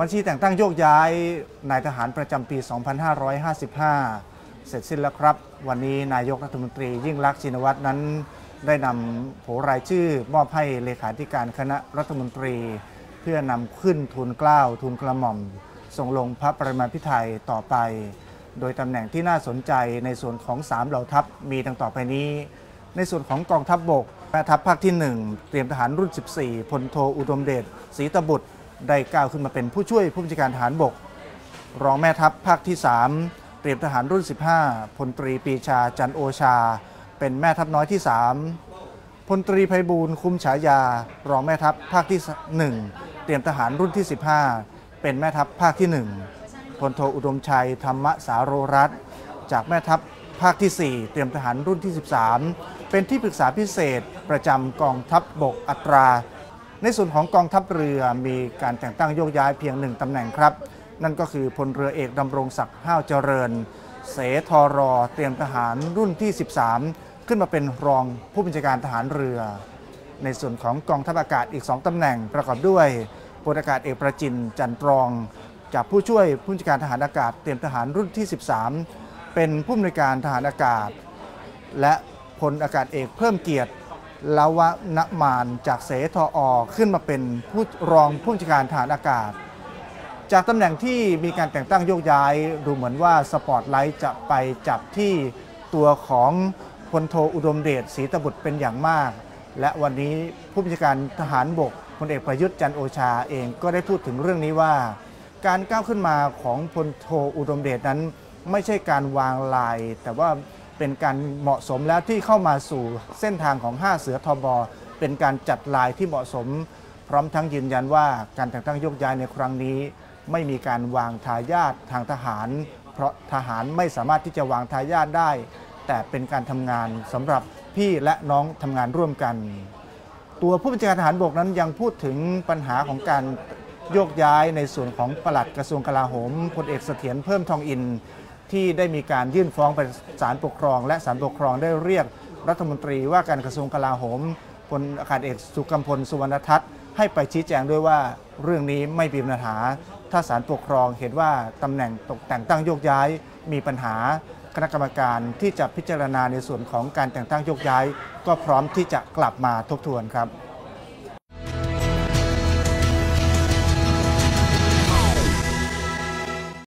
บัญชีแต่งตั้งโยกย้ายนายทหารประจำปี 2555 เสร็จสิ้นแล้วครับ วันนี้นายกรัฐมนตรียิ่งลักษณ์ชินวัตรนั้น ได้นำโผรายชื่อมอบให้เลขาธิการคณะรัฐมนตรี เพื่อนำขึ้นทุนกล้าวทุนกระหม่อม ส่งลงพระปรมาภิไธยต่อไป โดยตำแหน่งที่น่าสนใจในส่วนของ3เหล่าทัพมีดังต่อไปนี้ ในส่วนของกองทัพบบกแม่ทัพภาคที่ 1 เตรียมทหารรุ่น 14พลโทอุดมเดชศรีตบุตร ได้ก้าวขึ้นมาเป็นผู้ช่วยผู้บัญชาการทหารบก รองแม่ทัพภาคที่ 3 เตรียมทหารรุ่น 15พลตรีปีชาจันโอชา เป็นแม่ทัพน้อยที่ 3พลตรีไพบูลคุ้มฉายา รองแม่ทัพภาคที่ 1 เตรียมทหารรุ่นที่ 15 เป็นแม่ทัพภาคที่ 1พลโทอุดมชัยธรรมสาโรรัตจากแม่ทัพภาคที่ 4 เตรียมทหารรุ่นที่ 13 เป็นที่ปรึกษาพิเศษประจำกองทัพบบกอัตรา ในส่วนของกองทัพเรือมีการแต่งตั้งโยกย้ายเพียงหนึ่งตำแหน่งครับ นั่นก็คือพลเรือเอกดำรงศักดิ์ห้าวเจริญ เสทอรอเตรียมทหารรุ่นที่ 13 ขึ้นมาเป็นรองผู้บัญชาการทหารเรือ ในส่วนของกองทัพอากาศอีก 2ตำแหน่งประกอบด้วยพลอากาศเอกประจินจันตรองจากผู้ช่วยผู้บัญชาการทหารอากาศเตรียมทหารรุ่นที่ 13 เป็นผู้อำนวยการทหารอากาศ และพลอากาศเอกเพิ่มเกียรติ ลาวณมานจากเสทออขึ้นมาเป็นผู้รองผู้บัญชาการทหารอากาศ จากตำแหน่งที่มีการแต่งตั้งโยกย้ายดูเหมือนว่าสปอตไลท์จะไปจับที่ตัวของพลโทอุดมเดชศรีตบุตรเป็นอย่างมาก และวันนี้ผู้บัญชาการทหารบกพลเอกประยุทธ์จันโอชาเองก็ได้พูดถึงเรื่องนี้ว่า การก้าวขึ้นมาของพลโทอุดมเดชนั้น ไม่ใช่การวางลาย แต่ว่า เป็นการเหมาะสมแล้วที่เข้ามาสู่เส้นทางของ 5 เสือทบเป็นการจัดลายที่เหมาะสม พร้อมทั้งยืนยันว่าการแต่งตั้งโยกย้ายในครั้งนี้ ไม่มีการวางทายาททางทหาร เพราะทหารไม่สามารถที่จะวางทายาทได้ แต่เป็นการทำงานสำหรับพี่และน้องทำงานร่วมกัน ตัวผู้บัญชาการทหารบกนั้นยังพูดถึงปัญหาของการโยกย้ายในส่วนของปลัดกระทรวงกลาโหมพลเอกเสถียรเพิ่มทองอิน ที่ได้มีการยื่นฟ้องไปศาลปกครอง และศาลปกครองได้เรียกรัฐมนตรีว่าการกระทรวงกลาโหมพลอากาศเอกสุกัมพลสุวรรณทัศน์ให้ไปชี้แจงด้วยว่าเรื่องนี้ไม่มีปัญหา ถ้าศาลปกครองเห็นว่าตำแหน่งตกแต่งตั้งโยกย้ายมีปัญหาคณะกรรมการที่จะพิจารณาในส่วนของการแต่งตั้งโยกย้าย ก็พร้อมที่จะกลับมาทบทวนครับ